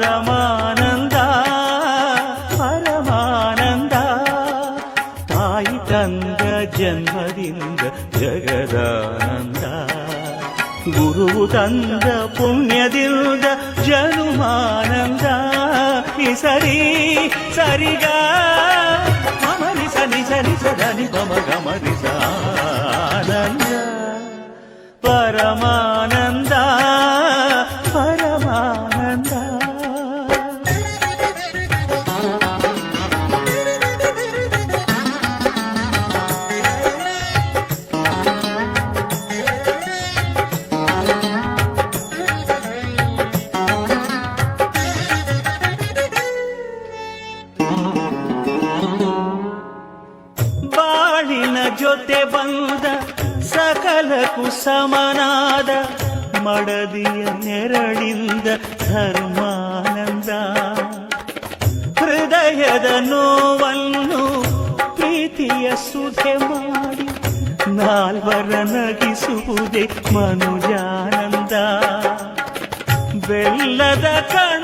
పరమానంద పరమానంద ತಾಯಿ ತಂದ ಜನ್ಮದಿಂದ ಜಗದಾನಂದ ಗುರು ತಂದ ಪುಣ್ಯದಿಂದ ಜನುಮಾನಂದ ಈ ಸರಿ ಸರಿಗ ಮಮರಿ ಸರಿ ಸರಿ ಸದನಿ ಮಮ ಗಮರಿ ಸಾನಂದ ಪರಮಾನಂದ ಸಮನಾದ ಮಡದಿಯ ನೆರಳಿಂದ ಧರ್ಮಾನಂದ. ಹೃದಯದ ನೋವನ್ನು ಪ್ರೀತಿಯ ಸುಧೆ ಮಾಡಿ ನಾಲ್ವರ ನಗಿಸುವುದೇ ಮನುಜಾನಂದ. ಬೆಲ್ಲದ ಕಣದೊಳಗೆ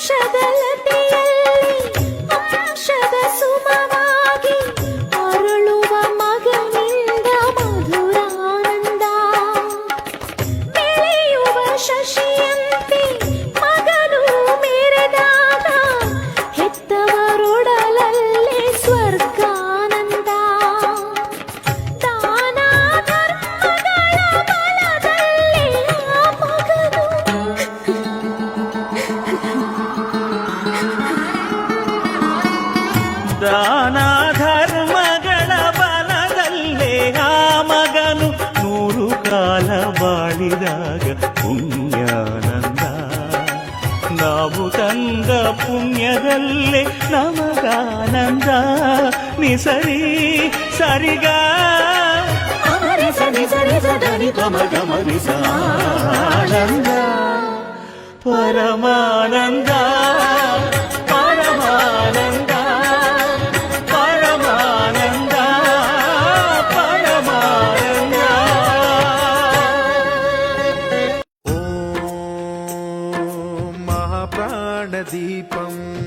ಅಂಶದಲತೆಯಲ್ಲಿ ಪುಣ್ಯದಲ್ಲೇ ನಮಗಾನಂದ ನಿಸರಿ ಸರಿಗ ಅಮರಿ ಸರಿ ಸರಿ ಸದನಿ ಗಮ ಗಮನಿಸ ಆನಂದ ಪರಮಾನಂದ ಪರಮಾನಂದ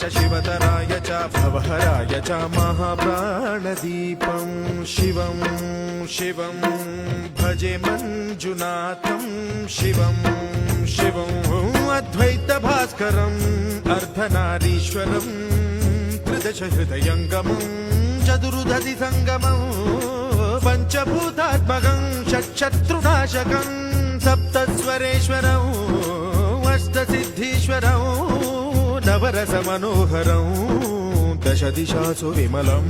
च शिवतराय च भवहराय च महाप्राणदीपं शिवं शिवं भजे मञ्जुनाथं शिवं शिवम् अद्वैतभास्करम् अर्धनारीश्वरम् त्रिदश हृदयङ्गमं चतुर्धति सङ्गमं पञ्चभूतात्मकं षट्शत्रुनाशकं सप्तस्वरेश्वरौ अष्टसिद्धीश्वरौ నవరసమనోహరం దశ దిశాసు విమలం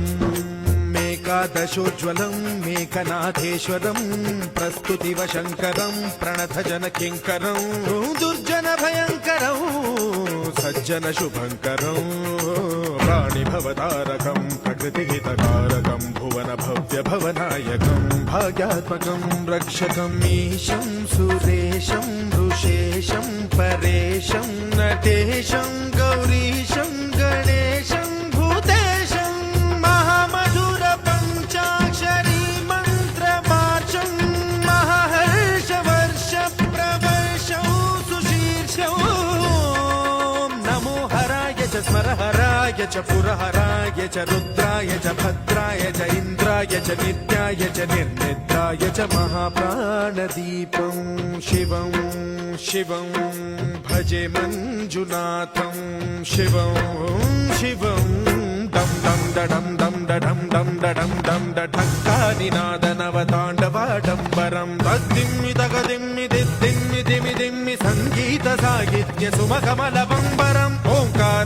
మేకాదశోజ్వలం మేఘనాథేశ్వరం ప్రస్తుతివ శంకరం ప్రణత జన కింకరం దుర్జన భయంకరం సజ్జన శుభంకరం ప్రాణి భవతారకం ప్రకృతి హితకారకం భువన భవ్య భవనాయకం భాగ్యాత్మకం రక్షకం ఈశం సురేశం ఋషేశం పరేశం నటేశం స్మరహరాయ చ పురహరాయ చ రుద్రాయ చ భద్రాయ చ ఇంద్రాయ చ నిత్యాయ చ నిర్నిద్రాయ చ మహాప్రాణదీపం శివం శివం భజే మంజునాథం శివం శివం. దం దం దడం దం దడం దం దడం దం దఢక్కానినాద నవతాండవాడంబరం తద్దిమ్మి తగదిమ్మి దిద్దిమ్మి దిమి దిమ్మి సంగీత సాహిత్య సుమకమలవం